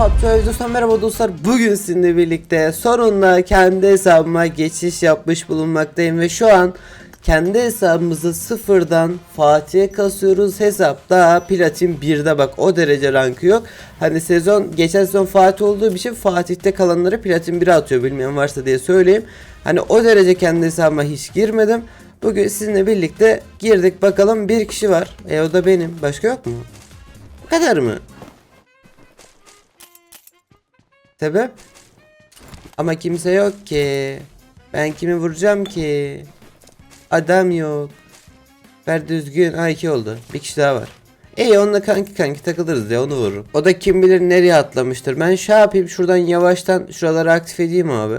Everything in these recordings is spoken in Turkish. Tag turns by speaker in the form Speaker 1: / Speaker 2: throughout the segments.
Speaker 1: PUBG Oyuncusu merhaba dostlar. Bugün sizinle birlikte sonunda kendi hesabıma geçiş yapmış bulunmaktayım ve şu an kendi hesabımızı sıfırdan Fatih'e kasıyoruz. Hesapta platin 1'de bak o derece rankı yok. Hani sezon geçen sezon Fatih olduğu için Fatih'te kalanları platin 1'e atıyor bilmeyen varsa diye söyleyeyim. Hani o derece kendi hesabıma hiç girmedim. Bugün sizinle birlikte girdik. Bakalım bir kişi var. E o da benim. Başka yok mu? Bu kadar mı? Sebep? Ama kimse yok ki. Ben kimi vuracağım ki? Adam yok. Ver düzgün. Ha iki oldu. Bir kişi daha var. İyi onunla kanki kanki takılırız ya onu vururum. O da kim bilir nereye atlamıştır. Ben şey yapayım şuradan yavaştan şuraları aktif edeyim abi.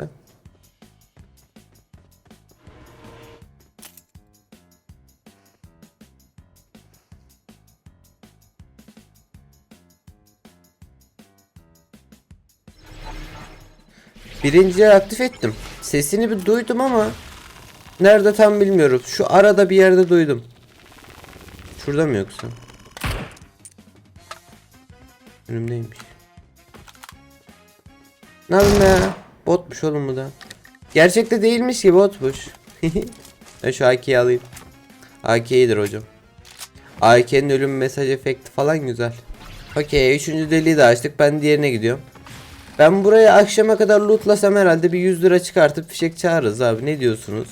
Speaker 1: Birinciyi aktif ettim. Sesini bir duydum ama nerede tam bilmiyorum. Şu arada bir yerde duydum. Şurada mı yoksa? Önümdeymiş. Ne yapayım ya? Botmuş oğlum bu da. Gerçekte değilmiş ki botmuş. ben şu AK'yi alayım. AK iyidir hocam. AK'nin ölüm mesaj efekti falan güzel. Okey üçüncü deliği de açtık. Ben diğerine gidiyorum. Ben buraya akşama kadar lootlasam herhalde bir 100 lira çıkartıp fişek çağırırız abi ne diyorsunuz?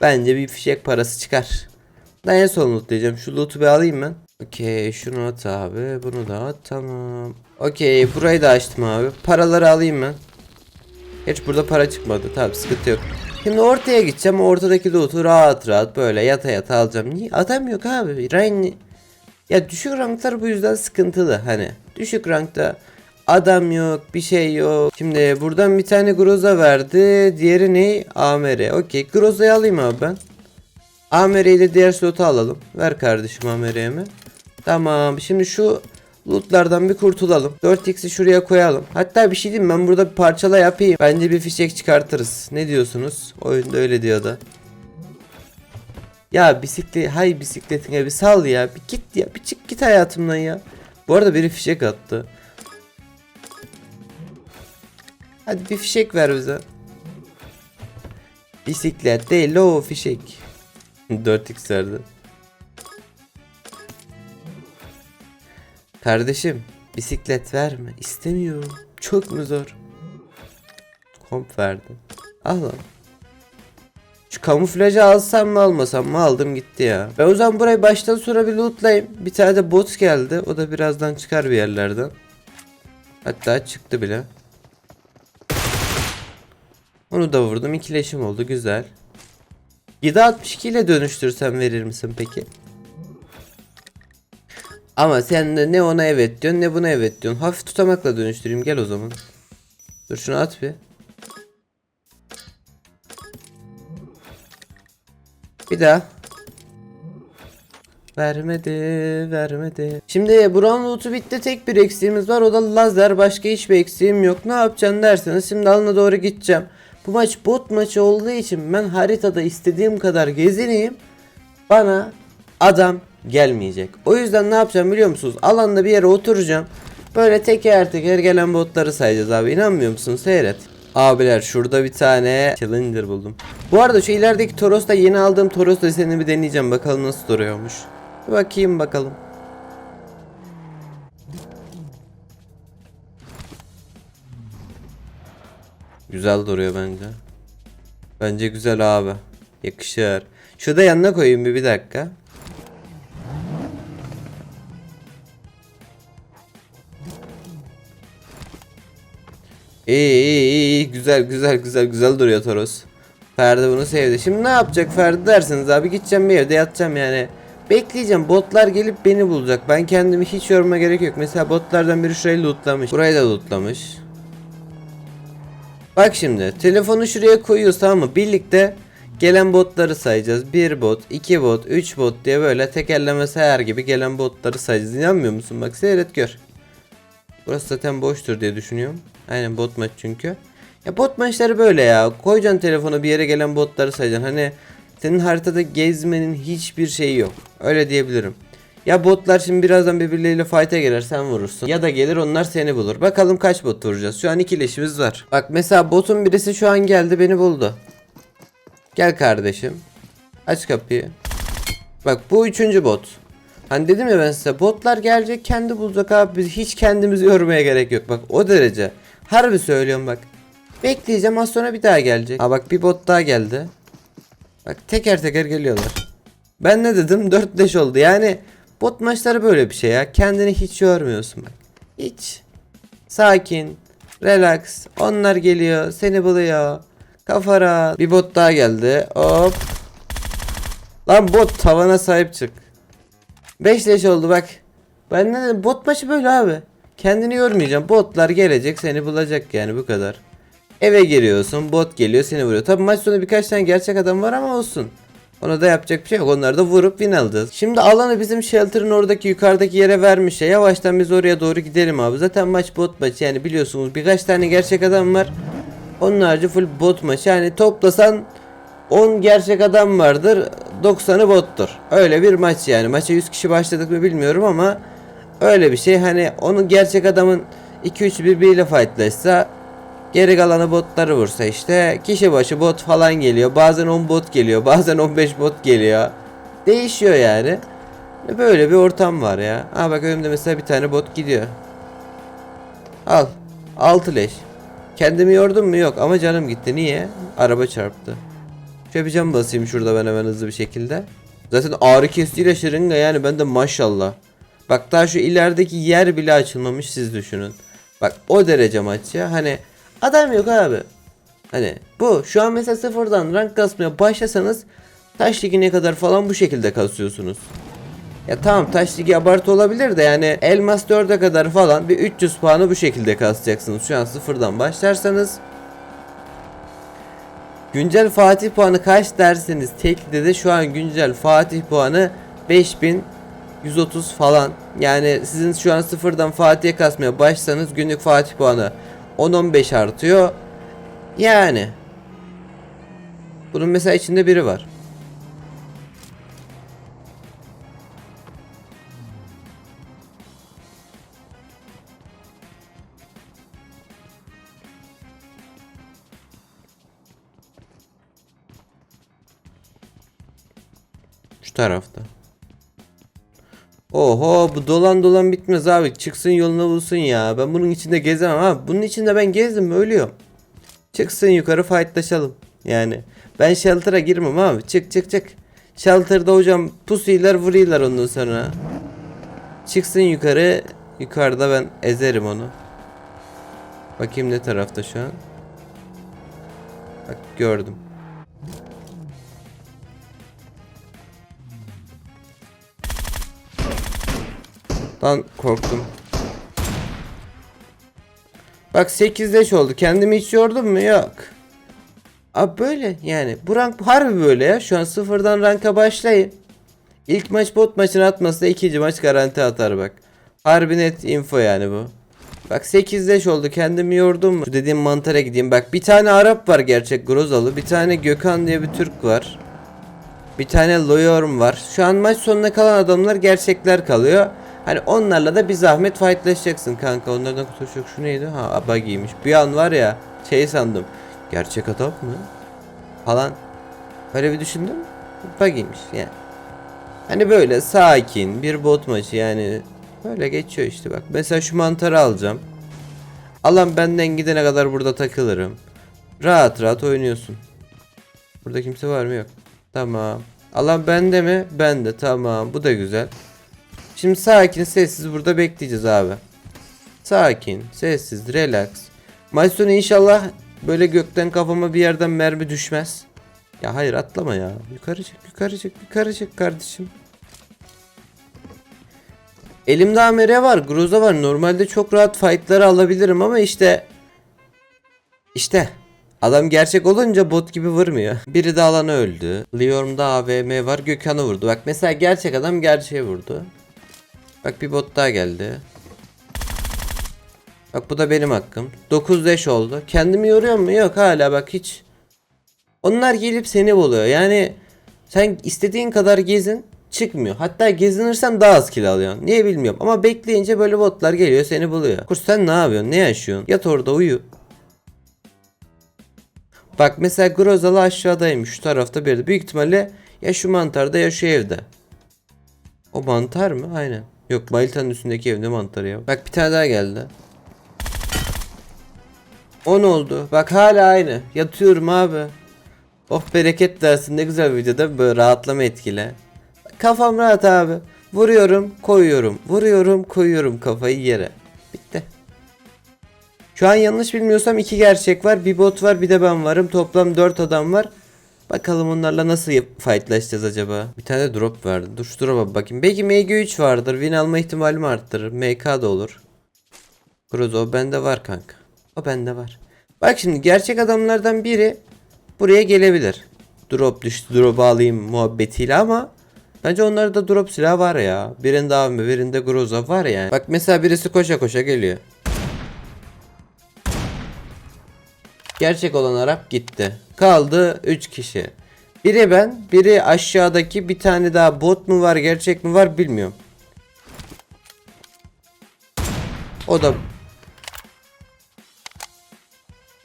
Speaker 1: Bence bir fişek parası çıkar. Ben en son lootlayacağım. Şu loot'u bir alayım ben. Okey şunu at abi. Bunu da at. Tamam. Okey burayı da açtım abi. Paraları alayım ben. Hiç burada para çıkmadı. Tabi sıkıntı yok. Şimdi ortaya gideceğim. Ortadaki loot'u rahat rahat böyle yata yata alacağım. Niye? Adam yok abi. Rain... Ya düşük ranklar bu yüzden sıkıntılı. Hani düşük rankta Adam yok, bir şey yok. Şimdi buradan bir tane Groza verdi. Diğeri ne? AMR. Okey. Groza'yı alayım abi ben. AMR'yi de diğer slota alalım. Ver kardeşim AMR'ye mi? Tamam. Şimdi şu lootlardan bir kurtulalım. 4x'i şuraya koyalım. Hatta bir şey diyeyim ben burada bir parçala yapayım. Bence bir fişek çıkartırız. Ne diyorsunuz? Oyunda öyle diyor da. Ya bisiklet, hay bisikletine bir sal ya. Bir git ya. Bir çık git hayatımdan ya. Bu arada biri fişek attı. Hadi bir fişek ver bize. Bisiklet değil o fişek. 4x verdi. Kardeşim bisiklet verme istemiyorum. Çok mu zor? Komp verdi. Al lan. Şu kamuflajı alsam mı almasam mı aldım gitti ya. Ben o zaman burayı baştan sonra bir lootlayayım. Bir tane de bot geldi. O da birazdan çıkar bir yerlerden. Hatta çıktı bile. Onu da vurdum. İkileşim oldu. Güzel. 762 ile dönüştürsem verir misin peki? Ama sen de ne ona evet diyorsun ne buna evet diyorsun. Hafif tutamakla dönüştüreyim. Gel o zaman. Dur şunu at bir. Bir daha. Vermedi, vermedi. Şimdi Brown loot'u bitti. Tek bir eksiğimiz var. O da lazer. Başka hiçbir eksiğim yok. Ne yapacaksın derseniz şimdi alına doğru gideceğim. Bu maç bot maçı olduğu için ben haritada istediğim kadar gezineyim. Bana adam gelmeyecek. O yüzden ne yapacağım biliyor musunuz? Alanda bir yere oturacağım. Böyle teker teker gelen botları sayacağız abi. İnanmıyor musun? Seyret. Abiler şurada bir tane Challenger buldum. Bu arada şu ilerideki Toros'ta yeni aldığım Toros desenini bir deneyeceğim. Bakalım nasıl duruyormuş. Bir bakayım bakalım. Güzel duruyor bence. Bence güzel abi. Yakışır. Şurada yanına koyayım bir bir dakika. İyi iyi iyi güzel güzel güzel güzel duruyor Toros. Ferdi bunu sevdi. Şimdi ne yapacak Ferdi derseniz abi gideceğim bir yerde yatacağım yani. Bekleyeceğim botlar gelip beni bulacak. Ben kendimi hiç yorma gerek yok. Mesela botlardan biri şurayı lootlamış. Burayı da lootlamış. Bak şimdi telefonu şuraya koyuyoruz tamam mı? Birlikte gelen botları sayacağız. 1 bot, 2 bot, 3 bot diye böyle tekerleme sayar gibi gelen botları sayacağız. İnanmıyor musun? Bak seyret gör. Burası zaten boştur diye düşünüyorum. Aynen bot maç çünkü. Ya bot maçları böyle ya. Koyacaksın telefonu bir yere gelen botları sayacaksın. Hani senin haritada gezmenin hiçbir şeyi yok. Öyle diyebilirim. Ya botlar şimdi birazdan birbirleriyle fight'a girer sen vurursun. Ya da gelir onlar seni bulur. Bakalım kaç bot vuracağız. Şu an iki leşimiz var. Bak mesela botun birisi şu an geldi beni buldu. Gel kardeşim. Aç kapıyı. Bak bu üçüncü bot. Hani dedim ya ben size botlar gelecek kendi bulacak abi biz hiç kendimizi yormaya gerek yok bak o derece. Harbi söylüyorum bak. Bekleyeceğim az sonra bir daha gelecek. Ha bak bir bot daha geldi. Bak teker teker geliyorlar. Ben ne dedim 4 leş oldu yani bot maçları böyle bir şey ya kendini hiç yormuyorsun bak. Hiç. Sakin. Relax. Onlar geliyor seni buluyor. Kafa rahat. Bir bot daha geldi. Hop. Lan bot tavana sahip çık. 5 leş oldu bak. Ben ne bot maçı böyle abi. Kendini yormayacağım. Botlar gelecek seni bulacak yani bu kadar. Eve giriyorsun bot geliyor seni vuruyor. Tabi maç sonu birkaç tane gerçek adam var ama olsun. Ona da yapacak bir şey yok. Onları da vurup win alacağız. Şimdi alanı bizim shelter'ın oradaki yukarıdaki yere vermiş ya. Yavaştan biz oraya doğru gidelim abi. Zaten maç bot maçı yani biliyorsunuz birkaç tane gerçek adam var. Onun harici full bot maçı. Yani toplasan 10 gerçek adam vardır. 90'ı bottur. Öyle bir maç yani. Maça 100 kişi başladık mı bilmiyorum ama öyle bir şey. Hani onun gerçek adamın 2-3 birbiriyle fightlaşsa geri kalanı botları vursa işte kişi başı bot falan geliyor. Bazen 10 bot geliyor. Bazen 15 bot geliyor. Değişiyor yani. Böyle bir ortam var ya. Ha bak önümde mesela bir tane bot gidiyor. Al. 6 leş. Kendimi yordum mu? Yok ama canım gitti. Niye? Araba çarptı. Şöyle bir cam basayım şurada ben hemen hızlı bir şekilde. Zaten ağrı kesiciyle şırınga yani ben de maşallah. Bak daha şu ilerideki yer bile açılmamış siz düşünün. Bak o derece maç ya. Hani adam yok abi. Hani bu şu an mesela sıfırdan rank kasmaya başlasanız taş ligine kadar falan bu şekilde kasıyorsunuz. Ya tamam taş ligi abartı olabilir de yani elmas 4'e kadar falan bir 300 puanı bu şekilde kasacaksınız. Şu an sıfırdan başlarsanız Güncel Fatih puanı kaç derseniz tekli de şu an güncel Fatih puanı 5130 falan. Yani sizin şu an sıfırdan Fatih'e kasmaya başlasanız günlük Fatih puanı 10-15 artıyor. Yani. Bunun mesela içinde biri var. Şu tarafta. Oho bu dolan dolan bitmez abi. Çıksın yoluna bulsun ya. Ben bunun içinde gezemem ha. Bunun içinde ben gezdim ölüyorum. Çıksın yukarı fightlaşalım. Yani ben shelter'a girmem abi. Çık çık çık. Shelter'da hocam pusuyorlar vuruyorlar ondan sonra. Çıksın yukarı. Yukarıda ben ezerim onu. Bakayım ne tarafta şu an. Bak gördüm. Lan korktum. Bak 8 leş oldu. Kendimi hiç yordum mu? Yok. Abi böyle yani. Bu rank harbi böyle ya. Şu an sıfırdan ranka başlayın. İlk maç bot maçını atmasa ikinci maç garanti atar bak. Harbi net info yani bu. Bak 8 leş oldu. Kendimi yordum mu? Şu dediğim mantara gideyim. Bak bir tane Arap var gerçek Grozalı. Bir tane Gökhan diye bir Türk var. Bir tane Loyorm var. Şu an maç sonuna kalan adamlar gerçekler kalıyor. Hani onlarla da bir zahmet fightlaşacaksın kanka. Onlardan kurtulacak şu neydi? Ha buggy'ymiş. Bir an var ya şey sandım. Gerçek adam mı? Falan. Böyle bir düşündüm. Buggy'ymiş yani. Hani böyle sakin bir bot maçı yani. Böyle geçiyor işte bak. Mesela şu mantarı alacağım. Alan benden gidene kadar burada takılırım. Rahat rahat oynuyorsun. Burada kimse var mı? Yok. Tamam. Alan bende mi? Bende. Tamam. Bu da güzel. Şimdi sakin sessiz burada bekleyeceğiz abi. Sakin, sessiz, relax. Maç inşallah böyle gökten kafama bir yerden mermi düşmez. Ya hayır atlama ya. Yukarı çık, yukarı çık, yukarı çık kardeşim. Elimde amere var, groza var. Normalde çok rahat fightları alabilirim ama işte işte adam gerçek olunca bot gibi vurmuyor. Biri de alana öldü. Liorm'da AVM var, Gökhan'ı vurdu. Bak mesela gerçek adam gerçeğe vurdu. Bak bir bot daha geldi. Bak bu da benim hakkım. 9 leş oldu. Kendimi yoruyor mu? Yok hala bak hiç. Onlar gelip seni buluyor. Yani sen istediğin kadar gezin. çıkmıyor. Hatta gezinirsem daha az kill alıyorsun. Niye bilmiyorum ama bekleyince böyle botlar geliyor seni buluyor. Kurs sen ne yapıyorsun? Ne yaşıyorsun? Yat orada uyu. Bak mesela Grozalı aşağıdaymış şu tarafta bir yerde. Büyük ihtimalle ya şu mantarda ya şu evde. O mantar mı? Aynen. Yok Malita'nın üstündeki evde mantarı ya. Bak bir tane daha geldi. 10 oldu. Bak hala aynı. Yatıyorum abi. Oh bereket dersin ne güzel videoda böyle rahatlama etkile. Kafam rahat abi. Vuruyorum, koyuyorum. Vuruyorum, koyuyorum kafayı yere. Bitti. Şu an yanlış bilmiyorsam iki gerçek var. Bir bot var bir de ben varım. Toplam 4 adam var. Bakalım onlarla nasıl fightlaşacağız acaba? Bir tane drop verdi. Dur şu drop'a bakayım. Belki MG3 vardır. Win alma ihtimalimi arttırır. MK da olur. Grozo o bende var kanka. O bende var. Bak şimdi gerçek adamlardan biri buraya gelebilir. Drop düştü drop'u alayım muhabbetiyle ama bence onlarda drop silah var ya. Birinde AVM birinde Groza var yani. Bak mesela birisi koşa koşa geliyor. Gerçek olan Arap gitti. Kaldı 3 kişi. Biri ben, biri aşağıdaki bir tane daha bot mu var, gerçek mi var bilmiyorum. O da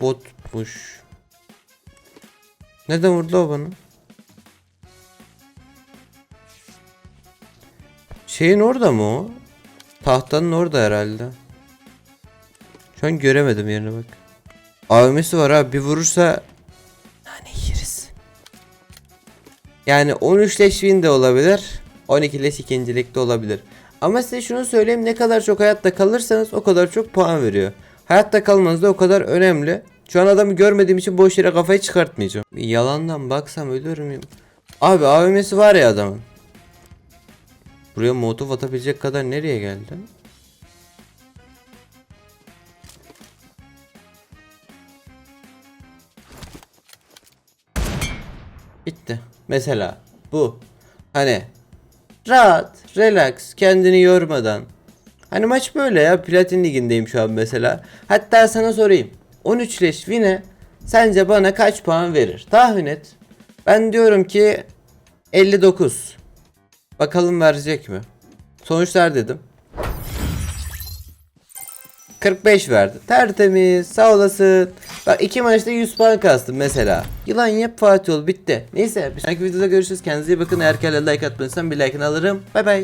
Speaker 1: botmuş. Neden vurdu o bana? Şeyin orada mı o? Tahtanın orada herhalde. Şu an göremedim yerine bak. AVM'si var abi bir vurursa nane yeriz. Yani 13 leş win de olabilir. 12 leş ikincilik de olabilir. Ama size şunu söyleyeyim ne kadar çok hayatta kalırsanız o kadar çok puan veriyor. Hayatta kalmanız da o kadar önemli. Şu an adamı görmediğim için boş yere kafayı çıkartmayacağım. Bir yalandan baksam ölür müyüm? Abi AVM'si var ya adamın. Buraya molotof atabilecek kadar nereye geldi? Bitti. Mesela bu. Hani rahat, relax, kendini yormadan. Hani maç böyle ya. Platin ligindeyim şu an mesela. Hatta sana sorayım. 13 leş Vine sence bana kaç puan verir? Tahmin et. Ben diyorum ki 59. Bakalım verecek mi? Sonuçlar dedim. 45 verdi. Tertemiz. Sağ olasın. Bak iki maçta 100 puan kastım mesela. Yılan yap Fatih ol bitti. Neyse bir sonraki videoda görüşürüz. Kendinize iyi bakın. Eğer hala like atmadıysan bir like'ını alırım. Bay bay.